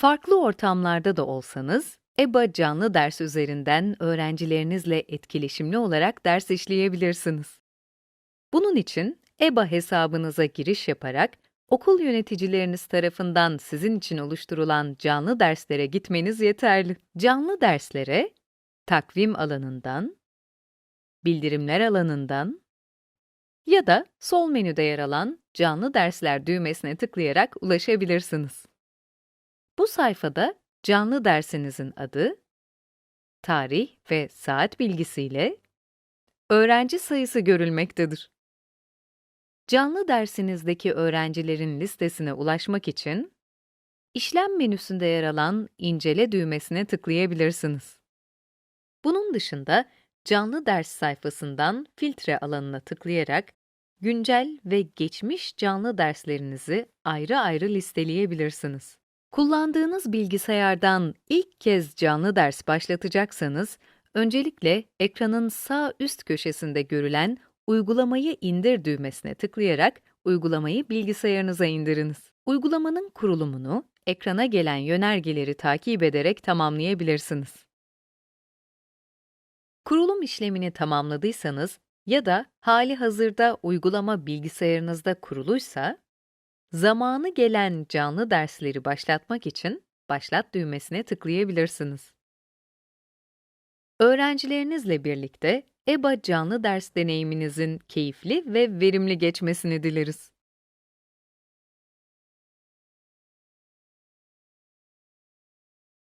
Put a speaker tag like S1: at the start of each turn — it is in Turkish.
S1: Farklı ortamlarda da olsanız, EBA canlı ders üzerinden öğrencilerinizle etkileşimli olarak ders işleyebilirsiniz. Bunun için EBA hesabınıza giriş yaparak okul yöneticileriniz tarafından sizin için oluşturulan canlı derslere gitmeniz yeterli. Canlı derslere takvim alanından, bildirimler alanından ya da sol menüde yer alan canlı dersler düğmesine tıklayarak ulaşabilirsiniz. Bu sayfada canlı dersinizin adı, tarih ve saat bilgisiyle öğrenci sayısı görülmektedir. Canlı dersinizdeki öğrencilerin listesine ulaşmak için işlem menüsünde yer alan incele düğmesine tıklayabilirsiniz. Bunun dışında canlı ders sayfasından filtre alanına tıklayarak güncel ve geçmiş canlı derslerinizi ayrı ayrı listeleyebilirsiniz. Kullandığınız bilgisayardan ilk kez canlı ders başlatacaksanız, öncelikle ekranın sağ üst köşesinde görülen Uygulamayı indir düğmesine tıklayarak uygulamayı bilgisayarınıza indiriniz. Uygulamanın kurulumunu ekrana gelen yönergeleri takip ederek tamamlayabilirsiniz. Kurulum işlemini tamamladıysanız ya da hali hazırda uygulama bilgisayarınızda kuruluysa, zamanı gelen canlı dersleri başlatmak için Başlat düğmesine tıklayabilirsiniz. Öğrencilerinizle birlikte EBA canlı ders deneyiminizin keyifli ve verimli geçmesini dileriz.